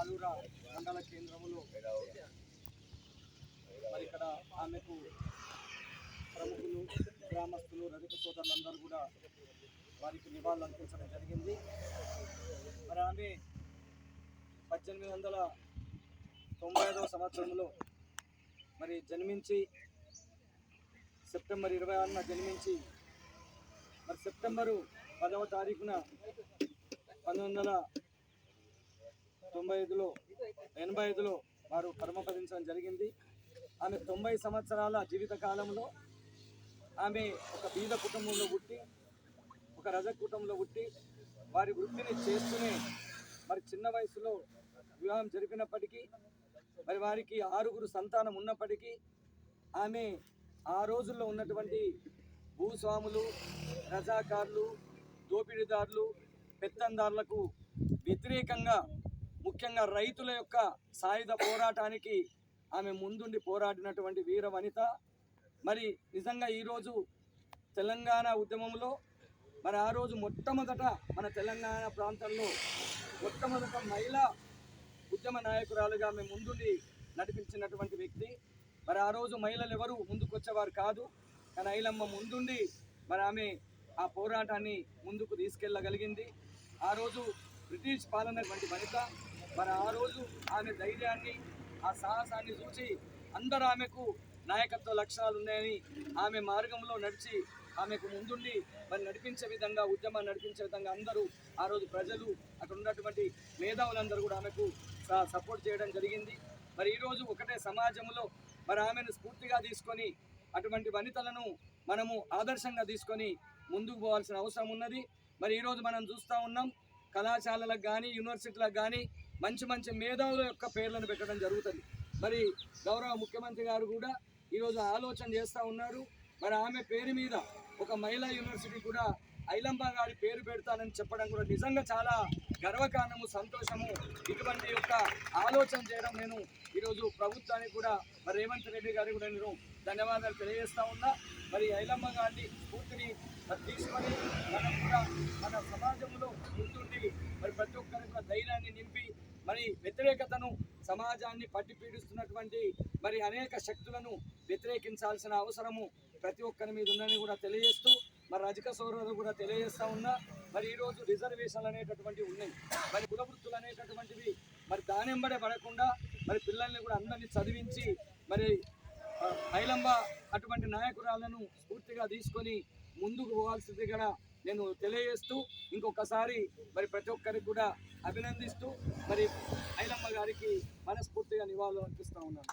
ఆలూర మండల కేంద్రంలో మరి ఇక్కడ ఆమెకు ప్రముఖులు గ్రామస్తులు రజక సోదరులందరూ కూడా వారికి నివాళులు అర్పించడం జరిగింది. మరి ఆమె పద్దెనిమిది వందల తొంభై ఐదవ సంవత్సరంలో మరి జన్మించి సెప్టెంబర్ ఇరవై ఆరున జన్మించి మరి సెప్టెంబరు పదవ తారీఖున పంతొమ్మిది వందల తొంభై ఐదులో ఎనభై ఐదులో వారు పరమపదించడం జరిగింది. ఆమె తొంభై సంవత్సరాల జీవిత కాలంలో ఆమె ఒక బీద కుటుంబంలో పుట్టి ఒక రజ కుటుంబంలో పుట్టి వారి వృత్తిని చేస్తూనే మరి చిన్న వయసులో వివాహం జరిపినప్పటికీ మరి వారికి ఆరుగురు సంతానం ఉన్నప్పటికీ ఆమె ఆ రోజుల్లో ఉన్నటువంటి భూస్వాములు రజాకారులు దోపిడీదారులు పెత్తందారులకు వ్యతిరేకంగా ముఖ్యంగా రైతుల యొక్క సాయుధ పోరాటానికి ఆమె ముందుండి పోరాడినటువంటి వీర వనిత. మరి నిజంగా ఈరోజు తెలంగాణ ఉద్యమంలో మరి ఆ రోజు మొట్టమొదట మన తెలంగాణ ప్రాంతంలో మొట్టమొదట మహిళా ఉద్యమ నాయకురాలుగా ఆమె ముందుండి నడిపించినటువంటి వ్యక్తి. మరి ఆ రోజు మహిళలు ఎవరు ముందుకొచ్చేవారు కాదు. కానీ ఐలమ్మ ముందుండి మరి ఆమె ఆ పోరాటాన్ని ముందుకు తీసుకెళ్ళగలిగింది. ఆ రోజు బ్రిటిష్ పాలన వంటి వనిత మరి ఆ రోజు ఆమె ధైర్యాన్ని ఆ సాహసాన్ని చూసి అందరూ ఆమెకు నాయకత్వ లక్షణాలు ఉన్నాయని ఆమె మార్గంలో నడిచి ఆమెకు ముందుండి మరి నడిపించే విధంగా ఉద్యమాన్ని నడిపించే విధంగా అందరూ ఆ రోజు ప్రజలు అక్కడ ఉన్నటువంటి మేధావులందరూ కూడా ఆమెకు స- సపోర్ట్ చేయడం జరిగింది. మరి ఈరోజు ఒకటే సమాజంలో మరి ఆమెను స్ఫూర్తిగా తీసుకొని అటువంటి వనితలను మనము ఆదర్శంగా తీసుకొని ముందుకు పోవాల్సిన అవసరం ఉన్నది. మరి ఈరోజు మనం చూస్తూ ఉన్నాం కళాశాలలకు కానీ యూనివర్సిటీలకు కానీ మంచి మంచి మేధావుల యొక్క పేర్లను పెట్టడం జరుగుతుంది. మరి గౌరవ ముఖ్యమంత్రి గారు కూడా ఈరోజు ఆలోచన చేస్తూ ఉన్నారు. మరి ఆమె పేరు మీద ఒక మహిళా యూనివర్సిటీ కూడా ఐలంబ గారి పేరు పెడతానని చెప్పడం కూడా నిజంగా చాలా గర్వకారణము సంతోషము. ఇటువంటి యొక్క ఆలోచన చేయడం నేను ఈరోజు ప్రభుత్వానికి కూడా మరి రేవంత్ రెడ్డి గారికి కూడా నేను ధన్యవాదాలు తెలియజేస్తా ఉన్నా. మరి ఐలమ్మ గారిని స్ఫూర్తిని తీసుకొని మనం కూడా మన సమాజంలో ముందుండి మరి ప్రతి ఒక్కరికి ధైర్యాన్ని నింపి మరి వ్యతిరేకతను సమాజాన్ని పట్టి పీడిస్తున్నటువంటి మరి అనేక శక్తులను వ్యతిరేకించాల్సిన అవసరము ప్రతి ఒక్కరి మీద ఉందని కూడా తెలియజేస్తూ మరి రజక సౌరాలు కూడా తెలియజేస్తా ఉన్నా మరి ఈరోజు రిజర్వేషన్లు అనేటటువంటివి ఉన్నాయి. మరి కులవృత్తులు అనేటటువంటివి మరి దానింబడే పడకుండా మరి పిల్లల్ని కూడా అందరినీ చదివించి మరి ఐలంబ అటువంటి నాయకురాలను స్ఫూర్తిగా తీసుకొని ముందుకు పోవాల్సింది కూడా నేను తెలియజేస్తూ ఇంకొకసారి మరి ప్రతి ఒక్కరికి కూడా అభినందిస్తూ మరి ఐలమ్మ గారికి మనస్ఫూర్తిగా నివాళులు అర్పిస్తూ ఉన్నాను.